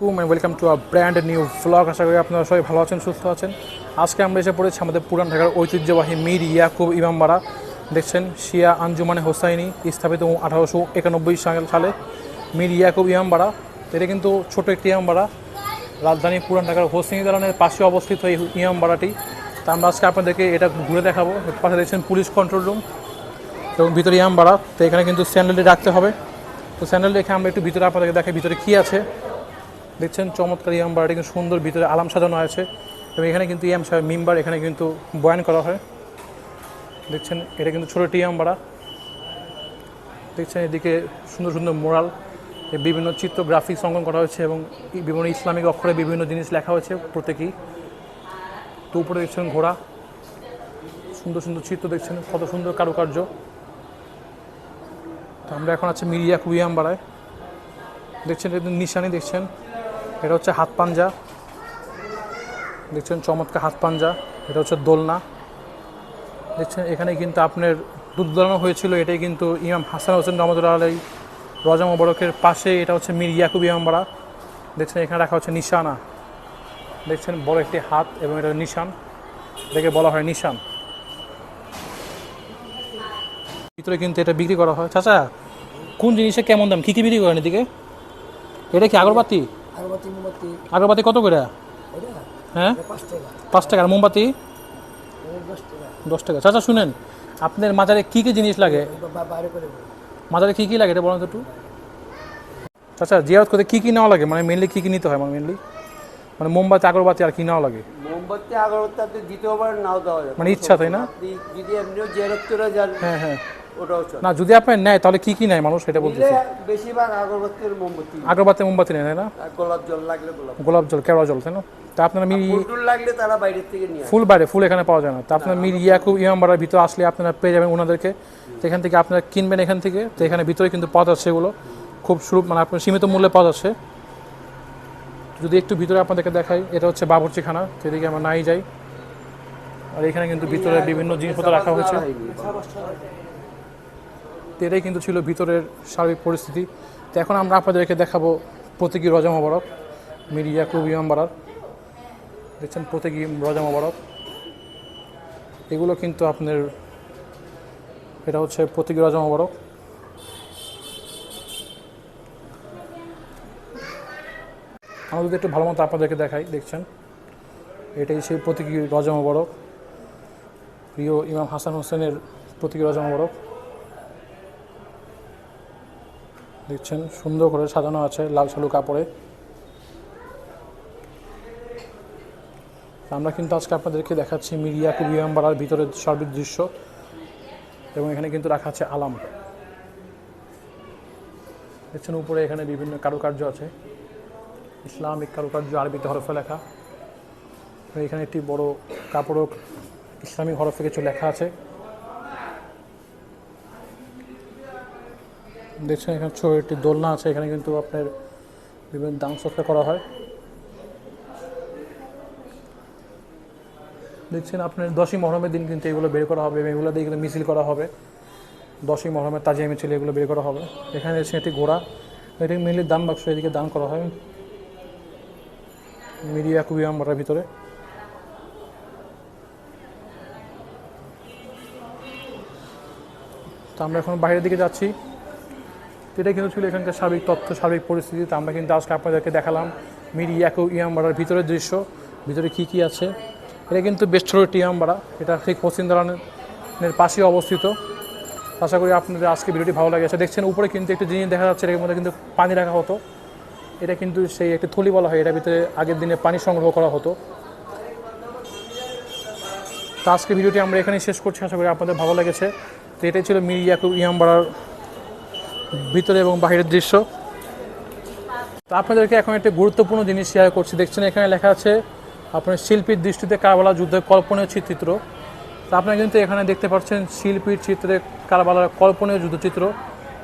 Welcome to a brand new vlog আশা করি আপনারা সবাই ভালো আছেন, সুস্থ আছেন। আজকে আমরা এসে পড়েছি আমাদের পুরান ঢাকার ঐতিহ্যবাহী মীর ইয়াকুব ইমামবাড়া দেখছেন, শিয়া আঞ্জুমানে হোসাইনি, স্থাপিত আঠারোশো একানব্বই সালে মীর ইয়াকুব ইমামবাড়া এটা কিন্তু ছোট একটি ইমামবাড়া রাজধানী পুরান ঢাকার হোসেনি দালানের পাশে অবস্থিত এই ইমামবাড়াটি তা আমরা আজকে আপনাদেরকে এটা ঘুরে দেখাবো। পাশে দেখছেন পুলিশ কন্ট্রোল রুম এবং ভিতরে ইমামবাড়া তো এখানে কিন্তু স্যান্ডেলটি রাখতে হবে। তো স্যান্ডেল রেখে আমরা একটু ভিতরে আপনাদেরকে দেখাই, ভিতরে কী আছে। দেখছেন? চমৎকার ইয়ামবারটি কিন্তু সুন্দর, ভিতরে আলাম সাজানো আছে। এবং এখানে কিন্তু ইয়াম সাহেব মিম্বার, এখানে কিন্তু বয়ান করা হয়। দেখছেন? এটা কিন্তু ছোটো টিয়ামবাড়া দেখছেন? এদিকে সুন্দর সুন্দর মোরাল বিভিন্ন চিত্র, গ্রাফিক্স অঙ্কন করা হয়েছে এবং বিভিন্ন ইসলামিক অক্ষরে বিভিন্ন জিনিস লেখা হয়েছে প্রত্যেকেই। তো উপরে দেখছেন ঘোড়া। সুন্দর সুন্দর চিত্র দেখছেন? কত সুন্দর কারুকার্য। তো আমরা এখন আছে মিরিয়া কুইয়ামবাড়ায় দেখছেন? এটা নিশানি দেখছেন? এটা হচ্ছে হাত পাঞ্জা। দেখছেন চমৎকার হাত পাঞ্জা, এটা হচ্ছে দোলনা। দেখছেন, এখানে কিন্তু আপনার দুধ দোলানো হয়েছিল, এটাই কিন্তু ইমাম হাসান হোসেন রহমতুল্লাহ আলাই রজা মোবারকের পাশে, এটা হচ্ছে মির ইয়াকুব ইমামবাড়া। দেখছেন, এখানে রাখা হচ্ছে নিশানা। দেখছেন, বড় একটি হাত এবং এটা নিশান। এটাকে বলা হয় নিশান। ভিতরে কিন্তু এটা বিক্রি করা হয়। চাচা, কোন জিনিসে কেমন দাম? কী কী বিক্রি করেন এদিকে? এটা কি আগরবাতি? আগরবাতি মোমবাতি। আগরবাতি কত করে? হ্যাঁ? পাঁচ টাকা। আর মোমবাতি? দশ টাকা। চাচা শুনেন আপনার মাজারে কী কী জিনিস লাগে। মাজারে কী কী লাগে এটা বলুন তো একটু? চাচা জিয়ারত করতে কী কী নেওয়া লাগে? মানে মেনলি কী কী নিতে হয়? মানে মেনলি মানে মোমবাতি আগরবাতি আর কি নেওয়া লাগে? মোমবাতি আগরবাতি আপনি দ্বিতীয়বার নাও দেওয়া যাবে মানে ইচ্ছা তাই না? যদি এমনিও জেরত করে যান হ্যাঁ হ্যাঁ। ওটাও চলে। না যদি আপনার নেয় তাহলে কী কী নেয় মানুষ? সেটা বলতেছে। বেশিরভাগ আগরবাতির মোমবাতি। আগরবাতি মোমবাতি নেয় না? গোলাপ জল লাগলে গোলাপ গোলাপ জল কেওড়া জল তাই না? তা আপনার মির ফুলটুল লাগলে তারা বাইরের থেকে নিয়ে ফুল বাইরে ফুল এখানে পাওয়া যায় না। তো আপনার মির ইয়াকুব ইমামবাড়ার ভিতরে আসলে আপনারা পেয়ে যাবেন ওনাদেরকে। তো এখান থেকে আপনারা কিনবেন এখান থেকে তো এখানে ভিতরে কিন্তু পাওয়া যাচ্ছে এগুলো। খুব সুলভ মানে আপনার সীমিত মূল্যে পাওয়া যাচ্ছে যদি একটু ভিতরে আপনাদেরকে দেখাই এটা হচ্ছে বাবরচিখানা সেদিকে আমরা নাই যাই। আর এখানে কিন্তু ভিতরে বিভিন্ন জিনিসপত্র রাখা হয়েছে। তো এটাই কিন্তু ছিল ভিতরের সার্বিক পরিস্থিতি। তো এখন আমরা আপনাদেরকে দেখাবো প্রতীকী রজা মোবারক মির ইয়াকুব ইমামবাড়ার দেখছেন প্রতীকী রজা মোবারক। এগুলো কিন্তু আপনার, এটা হচ্ছে প্রতীকী রজা মোবারক। যদি একটু ভালো মতো আপনাদেরকে দেখাই, দেখছেন? এটাই সেই প্রতীকী রজা মোবারক। প্রিয় ইমাম হাসান হোসেনের প্রতীকী রজা মোবারক। দেখছেন, সুন্দর করে সাজানো আছে লাল সালু কাপড়ে। আমরা কিন্তু আজকে আপনাদেরকে দেখাচ্ছি মিরিয়া কুবিয়ামবাড়ার ভিতরের সার্বিক দৃশ্য, এবং এখানে কিন্তু রাখা আছে আলাম। দেখছেন, উপরে এখানে বিভিন্ন কারুকার্য আছে। ইসলামিক কারুকার্য আরবিতে হরফে লেখা। এখানে একটি বড় কাপড়ও ইসলামিক হরফে কিছু লেখা আছে। দেখছেন এখানে ছোট একটি দোলনা আছে, এখানে কিন্তু আপনার বিভিন্ন দাম সৎকার করা হয়। দেখছেন আপনার দশই মহরমের দিন কিন্তু এগুলো বের করা হবে এগুলো দিয়ে কিন্তু মিছিল করা হবে। দশই মহরমের তাজিয়া মিছিল এগুলো বের করা হবে। এখানে এসে একটি ঘোড়া, এটি মেনলি দান বাক্স এদিকে দান করা হয়। মিডিয়া খুবই আমরা ভিতরে। তো আমরা এখন বাইরের দিকে যাচ্ছি। এটা কিন্তু ছিল এখানকার সার্বিক তথ্য, সার্বিক পরিস্থিতি। তো আমরা কিন্তু আজকে আপনাদেরকে দেখালাম মির ইয়াকু ইয়ামবাড়ার ভিতরের দৃশ্য, ভিতরে কী কী আছে। এটা কিন্তু বেশ ছোটো একটি ইয়ামবাড়া, এটা ঠিক দালানের পাশে অবস্থিত। আশা করি আপনাদের আজকে ভিডিওটি ভালো লেগেছে। দেখছেন, উপরে কিন্তু একটি জিনিস দেখা যাচ্ছে এর মধ্যে কিন্তু পানি রাখা হতো। এটা কিন্তু সেই একটি থলি বলা হয়, এটার ভিতরে আগের দিনে পানি সংগ্রহ করা হতো। তো আজকে ভিডিওটি আমরা এখানেই শেষ করছি। আশা করি আপনাদের ভালো লেগেছে। তো এটাই ছিল মির ইয়াকুব ইয়ামবাড়ার ভিতরে এবং বাহিরের দৃশ্য। তো আপনাদেরকে এখন একটি গুরুত্বপূর্ণ জিনিস শেয়ার করছি। দেখছেন এখানে লেখা আছে, আপনার শিল্পীর দৃষ্টিতে কারবালা যুদ্ধের কল্পনীয় চিত্র। তো আপনারা কিন্তু এখানে দেখতে পাচ্ছেন শিল্পীর চিত্রে কারবালার কল্পনীয় যুদ্ধচিত্র।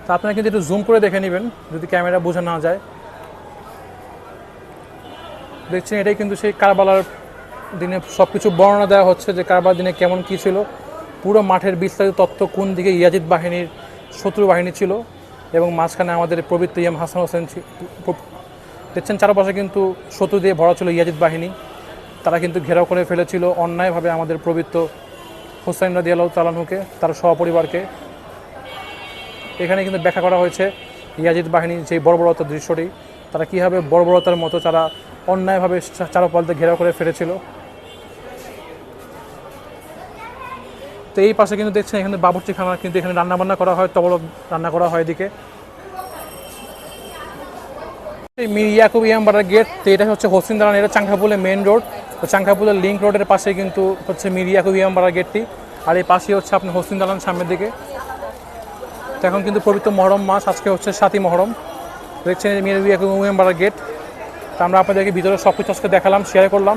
তো আপনারা কিন্তু একটু জুম করে দেখে নেবেন, যদি ক্যামেরা বোঝা না যায়। দেখছেন এটাই কিন্তু সেই কারবালার দিনে সব কিছু বর্ণনা দেওয়া হচ্ছে যে কারবার দিনে কেমন কী ছিল। পুরো মাঠের বিস্তারিত তথ্য কোন দিকে ইয়াজিদ বাহিনীর শত্রু বাহিনী ছিল। এবং মাঝখানে আমাদের পবিত্র ইয়াম হাসান হোসেন দেখছেন চারপাশে কিন্তু শত্রু দিয়ে ভরা ছিল ইয়াজিদ বাহিনী। তারা কিন্তু ঘেরাও করে ফেলেছিল, অন্যায়ভাবে আমাদের পবিত্র হুসাইন রাদি আল্লাহ তালাহুকে তার সহপরিবারকে। এখানে কিন্তু ব্যাখ্যা করা হয়েছে ইয়াজিদ বাহিনী যে বর্বরতার দৃশ্যটি, তারা কীভাবে বর্বরতার মতো তারা অন্যায়ভাবে চারপালতে ঘেরাও করে ফেলেছিল। তো এই পাশে কিন্তু দেখছেন এখানে বাবুর্চি খানা কিন্তু এখানে রান্নাবান্না করা হয়, তবলক রান্না করা হয় এদিকে। মীর ইয়াকুব ইয়ামবাড়ার গেট, তো এটা হচ্ছে হোসিন দালান, এটা চাংখাপুলের মেন রোড তো চাংখাপুলের লিঙ্ক রোডের পাশে কিন্তু হচ্ছে মীর ইয়াকুব ইয়ামবাড়ার গেটটি। আর এই পাশে হচ্ছে আপনার হোসিন দালান সামনের দিকে। তো এখন কিন্তু পবিত্র মহরম মাস, আজকে হচ্ছে সাতই মহরম। দেখছেন মীর ইয়াকুব ইয়ামবাড়ার গেট। তো আমরা আপনাদেরকে ভিতরে সব কিছু আজকে দেখালাম শেয়ার করলাম।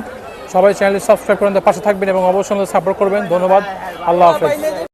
সবাই চ্যানেলটি সাবস্ক্রাইব করেন পাশে থাকবেন এবং অবশ্যই সাপোর্ট করবেন। ধন্যবাদ। আল্লাহ হাফেজ।